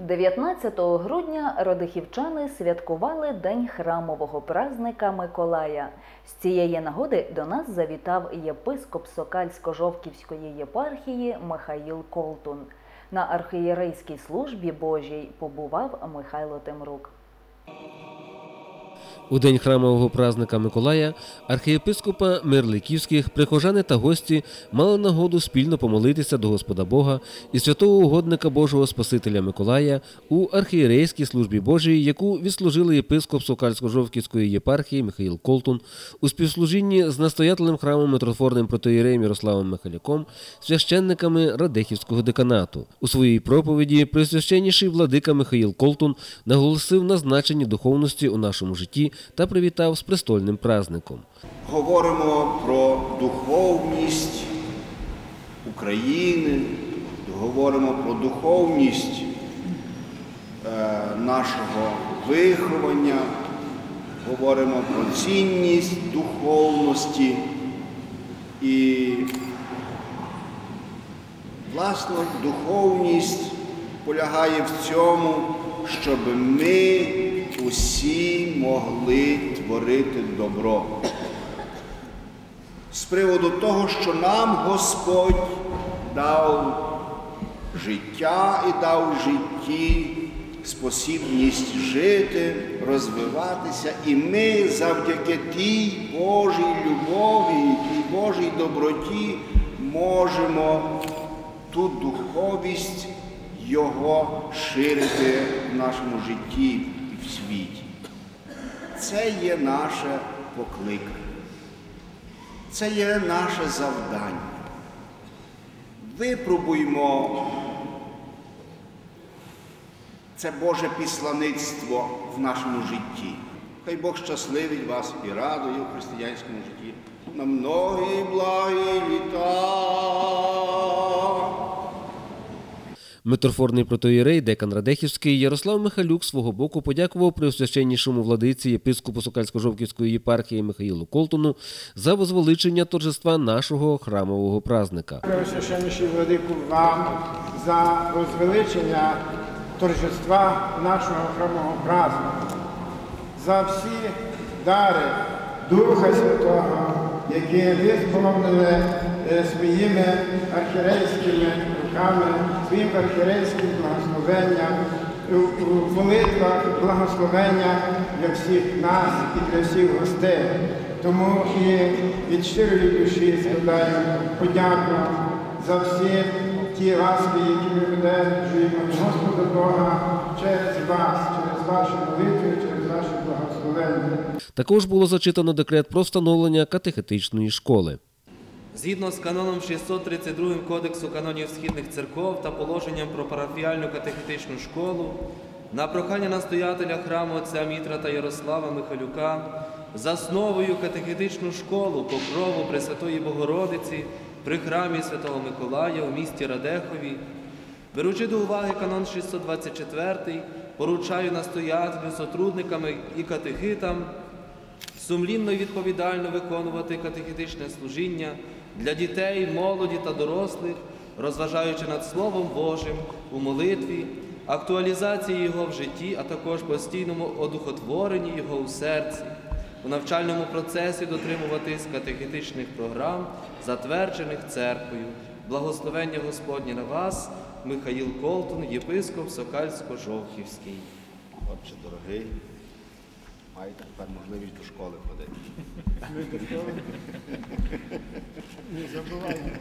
19 грудня родихівчани святкували День храмового празника Миколая. З цієї нагоди до нас завітав єпископ Сокальсько-Жовківської єпархії Михаїл Колтун. На архієрейській службі Божій побував Михайло Темрук. У день храмового празника Миколая архієпископа Мирликівських прихожани та гості мали нагоду спільно помолитися до Господа Бога і святого угодника Божого Спасителя Миколая у архієрейській службі Божій, яку відслужили єпископ Сокальсько-Жовківської єпархії Михаїл Колтун у співслужінні з настоятелем храму митрофорним протоєреєм Ярославом Михаляком, священниками Радехівського деканату. У своїй проповіді присвященніший владика Михаїл Колтун наголосив на значенні духовності у нашому житті та привітав з престольним праздником. Говоримо про духовність України, говоримо про духовність е, нашого виховання, говоримо про цінність духовності і, власне, духовність полягає в цьому, щоб ми усі могли творити добро. З приводу того, що нам Господь дав життя і дав житті спосібність жити, розвиватися, і ми завдяки тій Божій любові, тій Божій доброті можемо ту духовість Його ширити в нашому житті і в світі. Це є наше покликання. Це є наше завдання. Випробуймо це Боже післаництво в нашому житті. Хай Бог щасливить вас і радує в християнському житті на многі благі літа. Митрофорний протоєрей Декан Радехівський Ярослав Михалюк свого боку подякував преосвященнішому владиці єпископу Сокальсько-Жовківської єпархії Михаїлу Колтуну за возвеличення торжества нашого храмового празника. Преосвященніший владику вам за возвеличення торжества нашого храмового праздника, за всі дари Духа Святого, які ви сповнили своїми архірейськими руками, своїм архірейським благословенням, у- у молитвах благословення для всіх нас і для всіх гостей. Тому і від щирої душі складаю подяку за всі ті ласки, які ми від Господа Бога через вас, через ваші молитви, через ваші благословення. Також було зачитано декрет про встановлення катехетичної школи. Згідно з каноном 632 Кодексу канонів східних церков та положенням про парафіальну катехетичну школу, на прохання настоятеля храму отця Мітра та Ярослава Михалюка, засновую катехетичну школу покрову Пресвятої Богородиці при храмі Святого Миколая у місті Радехові, Беручи до уваги канон 624, поручаю настоятелю, сотрудниками і катехитам сумлінно і відповідально виконувати катехетичне служіння для дітей, молоді та дорослих, розважаючи над Словом Божим у молитві, актуалізації Його в житті, а також постійному одухотворенні Його у серці, у навчальному процесі дотримуватись катехетичних програм, затверджених церквою. Благословення Господнє на вас, Михаїл Колтун, єпископ Сокальсько-Жовківський. Отче дорогий, маєте тепер можливість до школи ходити. Не забувайте.